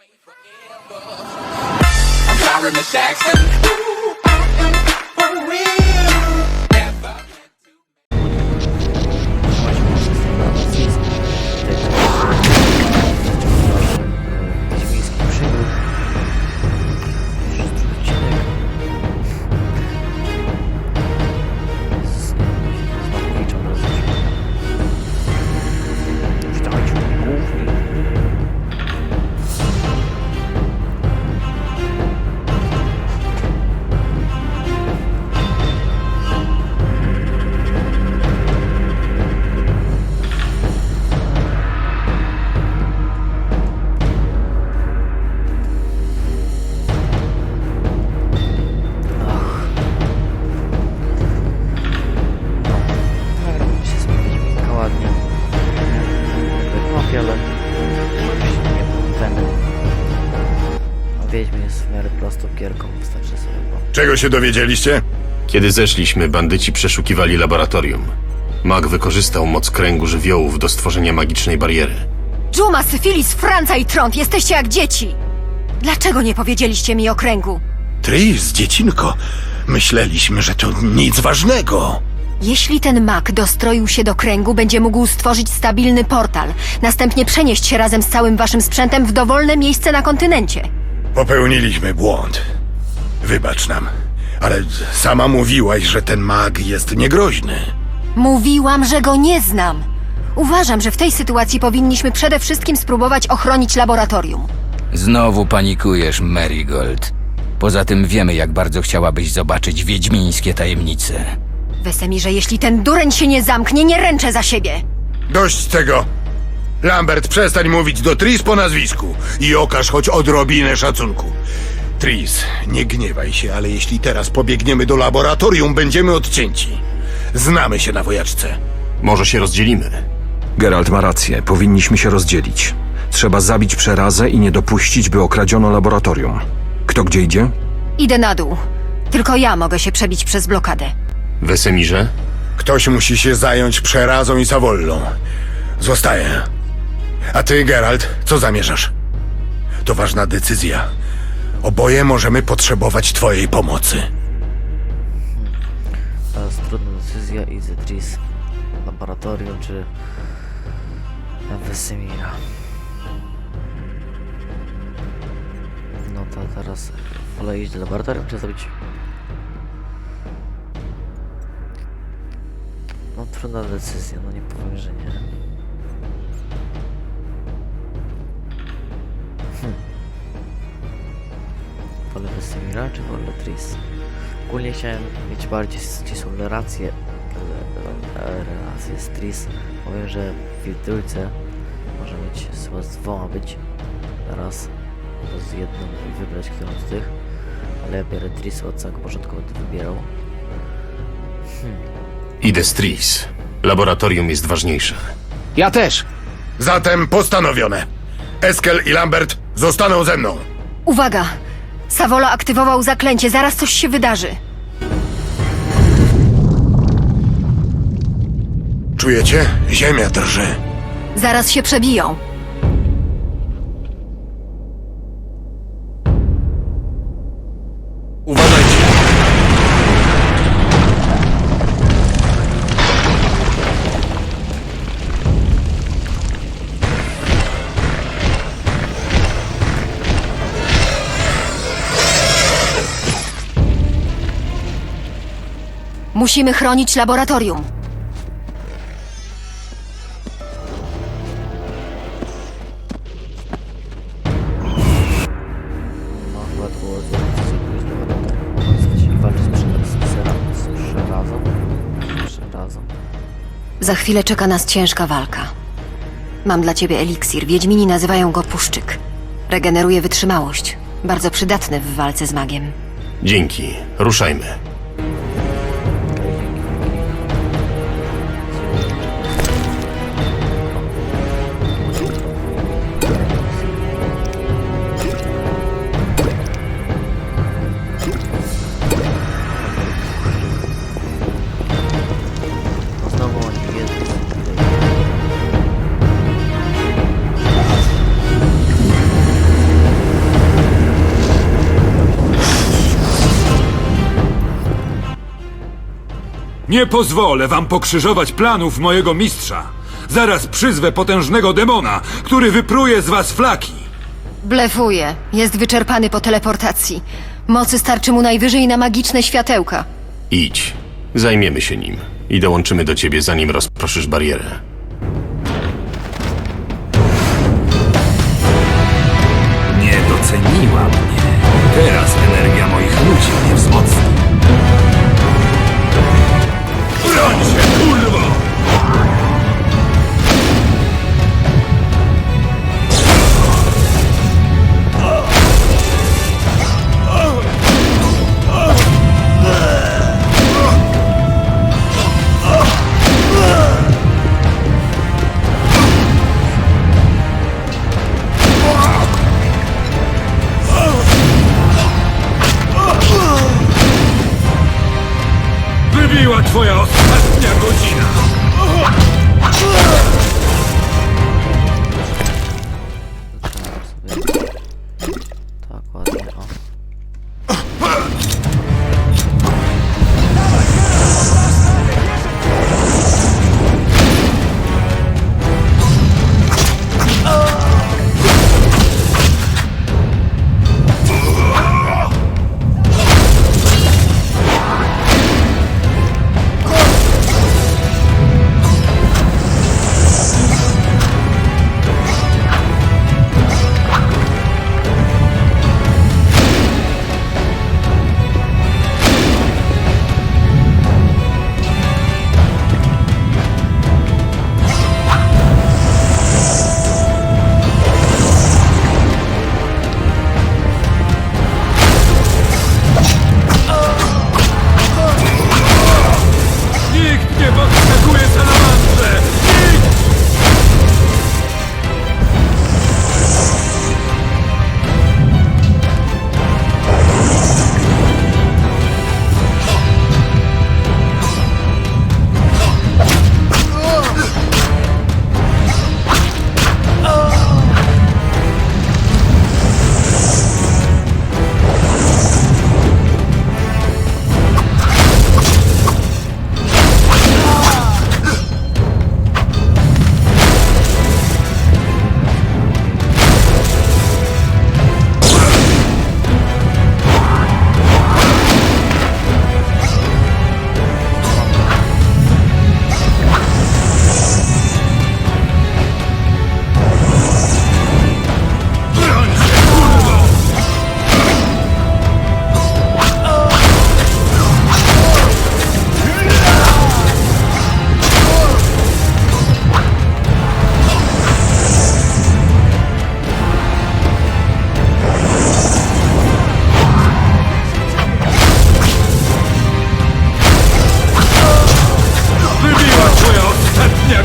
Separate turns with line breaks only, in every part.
I'm sorry, Miss Jackson.
Czego się dowiedzieliście?
Kiedy zeszliśmy, bandyci przeszukiwali laboratorium. Mag wykorzystał moc kręgu żywiołów do stworzenia magicznej bariery.
Dżuma, Syfilis, Franca i Trąd, jesteście jak dzieci! Dlaczego nie powiedzieliście mi o kręgu?
Tris, dziecinko. Myśleliśmy, że to nic ważnego.
Jeśli ten mak dostroił się do kręgu, będzie mógł stworzyć stabilny portal, następnie przenieść się razem z całym waszym sprzętem w dowolne miejsce na kontynencie.
Popełniliśmy błąd. Wybacz nam. Ale sama mówiłaś, że ten mag jest niegroźny.
Mówiłam, że go nie znam. Uważam, że w tej sytuacji powinniśmy przede wszystkim spróbować ochronić laboratorium.
Znowu panikujesz, Marigold. Poza tym wiemy, jak bardzo chciałabyś zobaczyć wiedźmińskie tajemnice.
Wesemirze, jeśli ten dureń się nie zamknie, nie ręczę za siebie.
Dość tego. Lambert, przestań mówić do Tris po nazwisku i okaż choć odrobinę szacunku. Tris, nie gniewaj się, ale jeśli teraz pobiegniemy do laboratorium, będziemy odcięci. Znamy się na wojaczce.
Może się rozdzielimy.
Geralt ma rację, powinniśmy się rozdzielić. Trzeba zabić przerazę i nie dopuścić, by okradziono laboratorium. Kto gdzie idzie?
Idę na dół. Tylko ja mogę się przebić przez blokadę.
Wesemirze?
Ktoś musi się zająć przerazą i Savollą. Zostaję. A ty, Geralt, co zamierzasz? To ważna decyzja. Oboje możemy potrzebować twojej pomocy.
Teraz trudna decyzja i Zetris. Laboratorium czy Wesemira. No to teraz wolę iść do laboratorium czy zrobić? No trudna decyzja, no nie powiem, że nie. Wolę Wesemira czy wolę Tris? Ogólnie chciałem mieć bardziej ścisłą relację, e, relację z Tris. Powiem, że w trójce może mieć chyba z dwoma być raz, z jedną i wybrać którąś z tych. Ale ja biorę Tris od samego początku będę wybierał.
Idę z Tris. Laboratorium jest ważniejsze.
Ja też.
Zatem postanowione. Eskel i Lambert zostaną ze mną.
Uwaga! Savola aktywował zaklęcie, zaraz coś się wydarzy.
Czujecie? Ziemia drży.
Zaraz się przebiją.
Z przerazą. Przerazą.
Za chwilę czeka nas ciężka walka. Mam dla ciebie eliksir. Wiedźmini nazywają go puszczyk. Regeneruje wytrzymałość. Bardzo przydatny w walce z magiem.
Dzięki. Ruszajmy.
Nie pozwolę wam pokrzyżować planów mojego mistrza. Zaraz przyzwę potężnego demona, który wypruje z was flaki.
Blefuje. Jest wyczerpany po teleportacji. Mocy starczy mu najwyżej na magiczne światełka.
Idź. Zajmiemy się nim. I dołączymy do ciebie, zanim rozproszysz barierę.
Nie doceniła mnie. Teraz energia moich ludzi mnie wzmocni.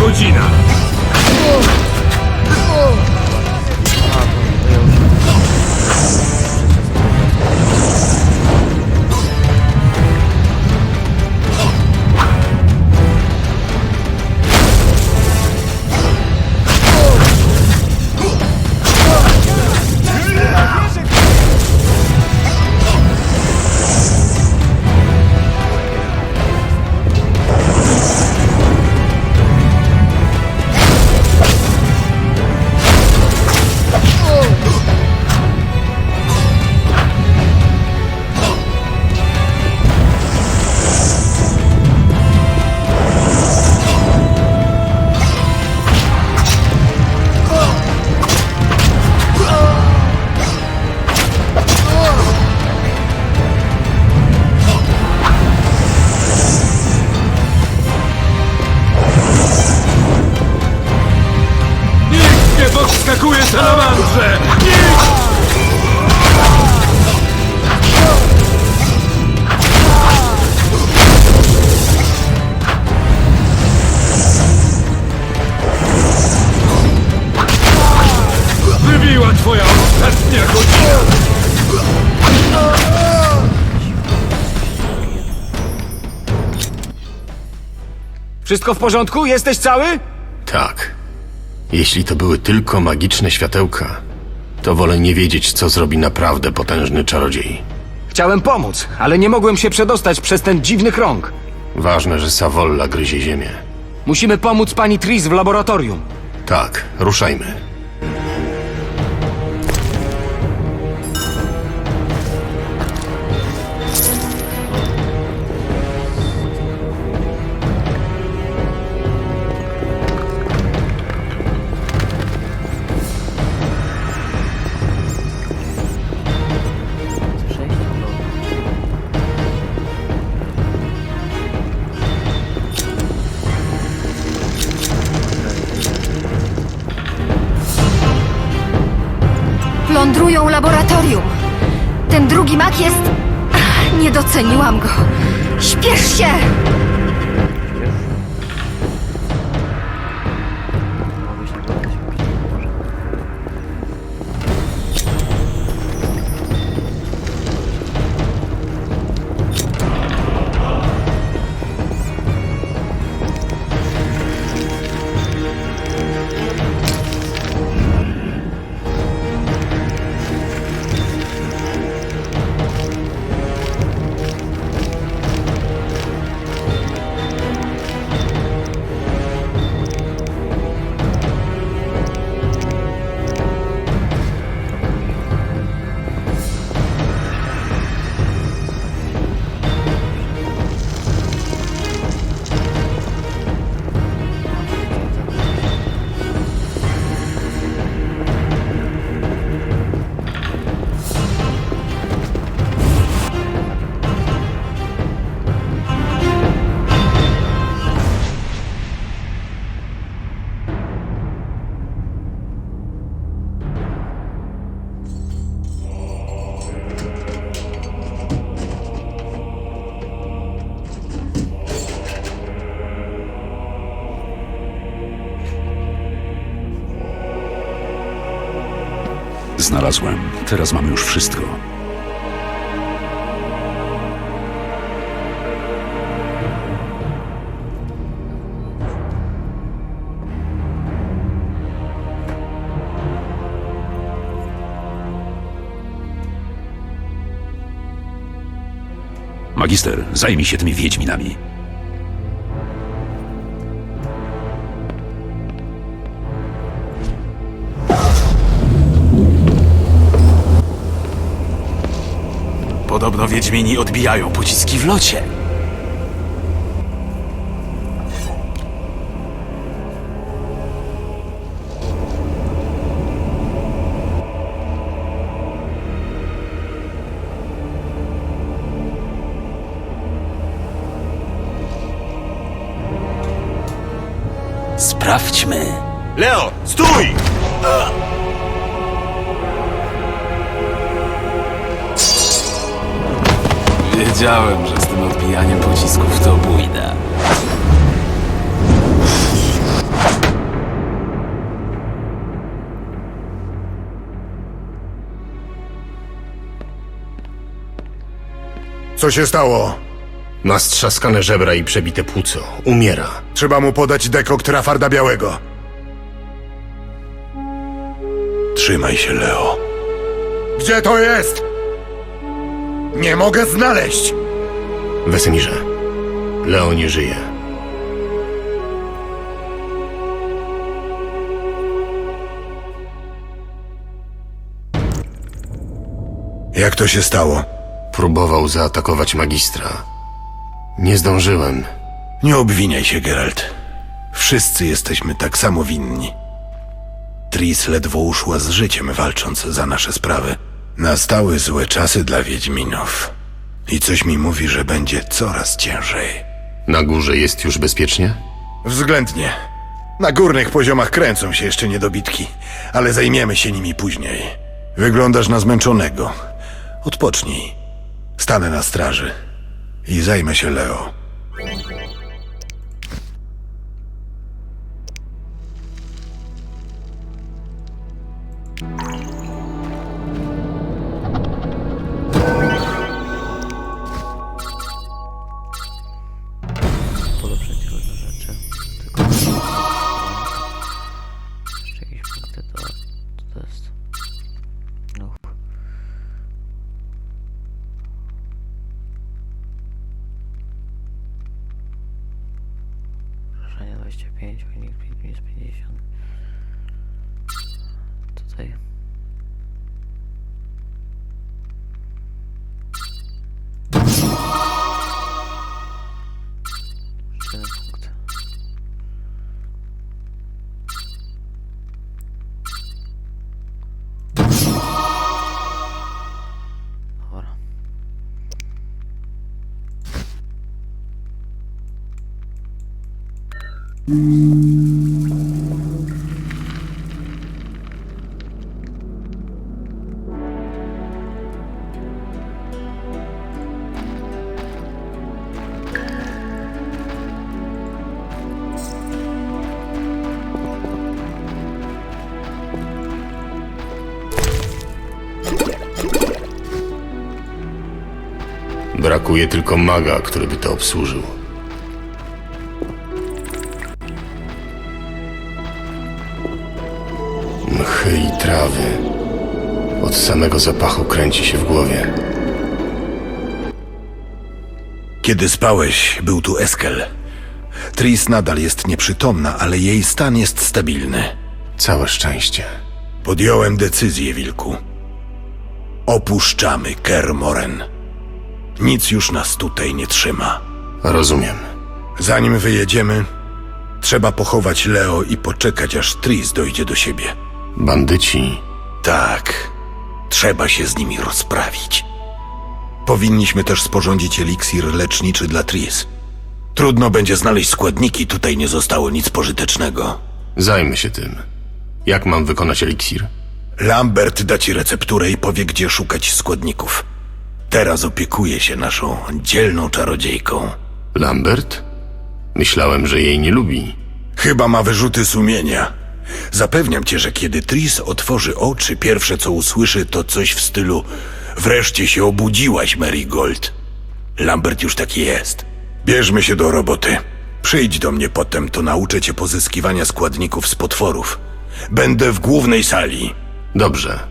Godzina!
Wszystko w porządku? Jesteś cały?
Tak. Jeśli to były tylko magiczne światełka, to wolę nie wiedzieć, co zrobi naprawdę potężny czarodziej.
Chciałem pomóc, ale nie mogłem się przedostać przez ten dziwny krąg.
Ważne, że Savolla gryzie ziemię.
Musimy pomóc pani Tris w laboratorium.
Tak, ruszajmy.
Plądrują laboratorium. Ten drugi mak jest... Nie doceniłam go. Śpiesz się!
Znalazłem. Teraz mamy już wszystko. Magister, zajmij się tymi wiedźminami.
Wiedźmini odbijają pociski w locie. Sprawdźmy.
Leo, stój!
Wiedziałem, że z tym odbijaniem pocisków to bójda.
Co się stało?
Ma strzaskane żebra i przebite płuco. Umiera.
Trzeba mu podać dekokt Rafarda Białego. Trzymaj się, Leo. Gdzie to jest? Nie mogę znaleźć!
Wesemirze. Leo nie żyje.
Jak to się stało?
Próbował zaatakować magistra. Nie zdążyłem.
Nie obwiniaj się, Geralt. Wszyscy jesteśmy tak samo winni. Tris ledwo uszła z życiem, walcząc za nasze sprawy. Nastały złe czasy dla Wiedźminów. I coś mi mówi, że będzie coraz ciężej.
Na górze jest już bezpiecznie?
Względnie. Na górnych poziomach kręcą się jeszcze niedobitki, ale zajmiemy się nimi później. Wyglądasz na zmęczonego. Odpocznij. Stanę na straży i zajmę się Leo.
25, unik 5 minus 50. Tutaj.
Brakuje tylko maga, który by to obsłużył. Mchy i trawy. Od samego zapachu kręci się w głowie.
Kiedy spałeś, był tu Eskel. Tris nadal jest nieprzytomna, ale jej stan jest stabilny.
Całe szczęście.
Podjąłem decyzję, Wilku. Opuszczamy Kermoren. Nic już nas tutaj nie trzyma.
Rozumiem.
Zanim wyjedziemy, trzeba pochować Leo i poczekać, aż Tris dojdzie do siebie.
Bandyci
Tak, trzeba się z nimi rozprawić. Powinniśmy też sporządzić eliksir leczniczy dla Tris. Trudno będzie znaleźć składniki, tutaj nie zostało nic pożytecznego.
Zajmę się tym. Jak mam wykonać eliksir?
Lambert da ci recepturę i powie, gdzie szukać składników. Teraz opiekuje się naszą dzielną czarodziejką.
Lambert? Myślałem, że jej nie lubi.
Chyba ma wyrzuty sumienia. Zapewniam cię, że kiedy Tris otworzy oczy, pierwsze co usłyszy to coś w stylu Wreszcie się obudziłaś, Marigold. Lambert już taki jest. Bierzmy się do roboty. Przyjdź do mnie potem, to nauczę cię pozyskiwania składników z potworów. Będę w głównej sali.
Dobrze.